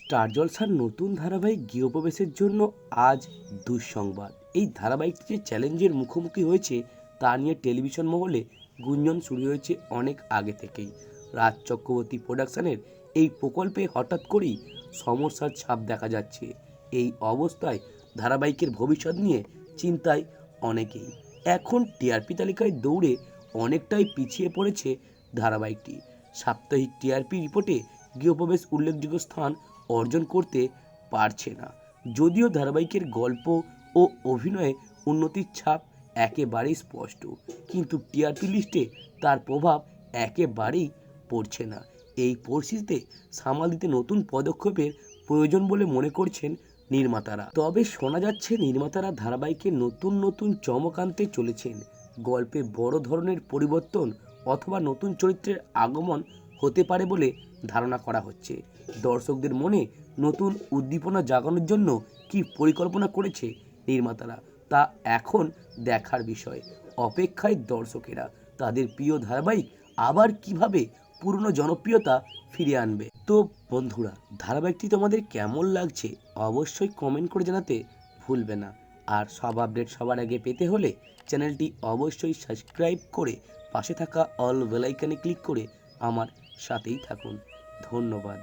Star জলসার নতুন ধারাবাহিক গৃহপ্রবেশের জন্য আজ দুঃসংবাদ। এই ধারাবাহিকটি যে চ্যালেঞ্জের মুখোমুখি হয়েছে, তা নিয়ে টেলিভিশন মহলে গুঞ্জন শুরু হয়েছে অনেক আগে থেকেই। রাজ চক্রবর্তী প্রোডাকশনের এই প্রকল্পে হঠাৎ করেই সমস্যার ছাপ দেখা যাচ্ছে। এই অবস্থায় ধারাবাহিকের ভবিষ্যৎ নিয়ে চিন্তায় অনেকেই। এখন টিআরপি তালিকায় দৌড়ে অনেকটাই পিছিয়ে পড়েছে ধারাবাহিকটি। সাপ্তাহিক টিআরপি রিপোর্টে গৃহপ্রবেশ উল্লেখযোগ্য স্থান অর্জন করতে পারছে না। যদিও ধারাবাহিকের গল্প ও অভিনয়ে উন্নতির ছাপ একেবারেই স্পষ্ট, কিন্তু টিআরপি লিস্টে তার প্রভাব একেবারেই পড়ছে না। এই পরিস্থিতিতে সামাল দিতে নতুন পদক্ষেপের প্রয়োজন বলে মনে করছেন নির্মাতারা। তবে শোনা যাচ্ছে নির্মাতারা ধারাবাহিকে নতুন নতুন চমক আনতে চলেছেন। গল্পে বড় ধরনের পরিবর্তন অথবা নতুন চরিত্রের আগমন হতে পারে বলে ধারণা করা হচ্ছে। দর্শকদের মনে নতুন উদ্দীপনা জাগানোর জন্য কি পরিকল্পনা করেছে নির্মাতারা, তা এখন দেখার বিষয়। অপেক্ষায় দর্শকেরা, তাদের প্রিয় ধারাবাহিক আবার কীভাবে পুরনো জনপ্রিয়তা ফিরিয়ে আনবে? তো বন্ধুরা, ধারাবাহিকটি তোমাদের কেমন লাগছে অবশ্যই কমেন্ট করে জানাতে ভুলবে না। আর সব আপডেট সবার আগে পেতে হলে চ্যানেলটি অবশ্যই সাবস্ক্রাইব করে পাশে থাকা অল বেলাইকানে ক্লিক করে আমার সাথেই থাকুন। ধন্যবাদ।